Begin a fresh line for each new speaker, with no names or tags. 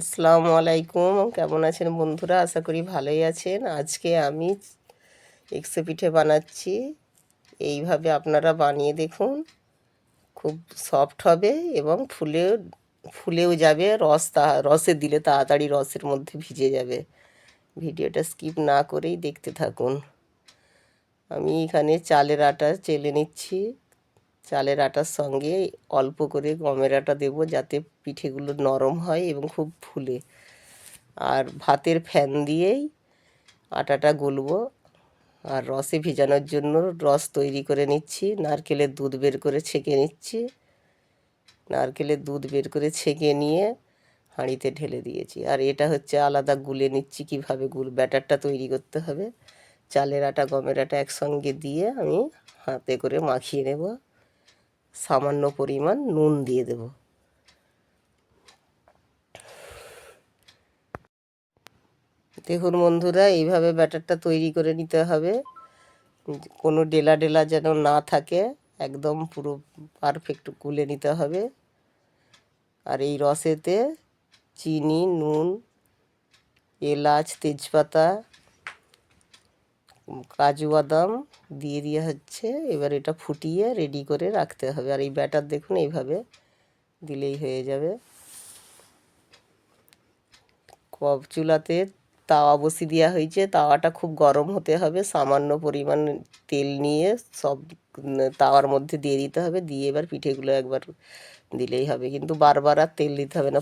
আসসালামু আলাইকুম। কেমন আছেন বন্ধুরা? আশা করি ভালোই আছেন। আজকে আমি এক্সে পিঠে বানাচ্ছি। এইভাবে আপনারা বানিয়ে দেখুন। খুব সফট হবে এবং ফুলে ফুলেও যাবে। রস তা, রসে দিলে তাড়াতাড়ি রসের মধ্যে ভিজে যাবে। ভিডিওটা স্কিপ না করেই দেখতে থাকুন। আমি এখানে চালের আটা চেলে নিচ্ছি। চালের আটার সঙ্গে অল্প করে গমের আটা দেবো যাতে পিঠেগুলো নরম হয় এবং খুব ফুলে। আর ভাতের ফ্যান দিয়েই আটাটা গুলবো। আর রসে ভিজানোর জন্য রস তৈরি করে নিচ্ছি। নারকেলের দুধ বের করে ছেঁকে নিচ্ছি। নারকেলের দুধ বের করে ছেঁকে নিয়ে হাঁড়িতে ঢেলে দিয়েছি। আর এটা হচ্ছে আলাদা গুলে নিচ্ছি কীভাবে গুল, ব্যাটারটা তৈরি করতে হবে। চালের আটা, গমের আটা একসঙ্গে দিয়ে আমি হাতে করে মাখিয়ে নেব। সামান্য পরিমাণ নুন দিয়ে দেব। দেখুন বন্ধুরা, এইভাবে ব্যাটারটা তৈরি করে নিতে হবে। কোনো ডেলা ডেলা যেন না থাকে, একদম পুরো পারফেক্ট গুলে নিতে হবে। আর এই রসেতে চিনি, নুন, এলাচ, তেজপাতা কাজু বাদাম দিয়ে দিয়ে হচ্ছে। এবার এটা ফুটিয়ে রেডি করে রাখতে হবে। আর এই ব্যাটার দেখুন, এইভাবে দিলেই হয়ে যাবে। কব চুলাতে তাওয়া বসি দেওয়া হয়েছে। তাওয়াটা খুব গরম হতে হবে। সামান্য পরিমাণ তেল নিয়ে সব তাওয়ার মধ্যে দিয়ে দিতে হবে। দিয়ে এবার পিঠেগুলো একবার দিলেই হবে। কিন্তু বারবার আর তেল দিতে হবে না।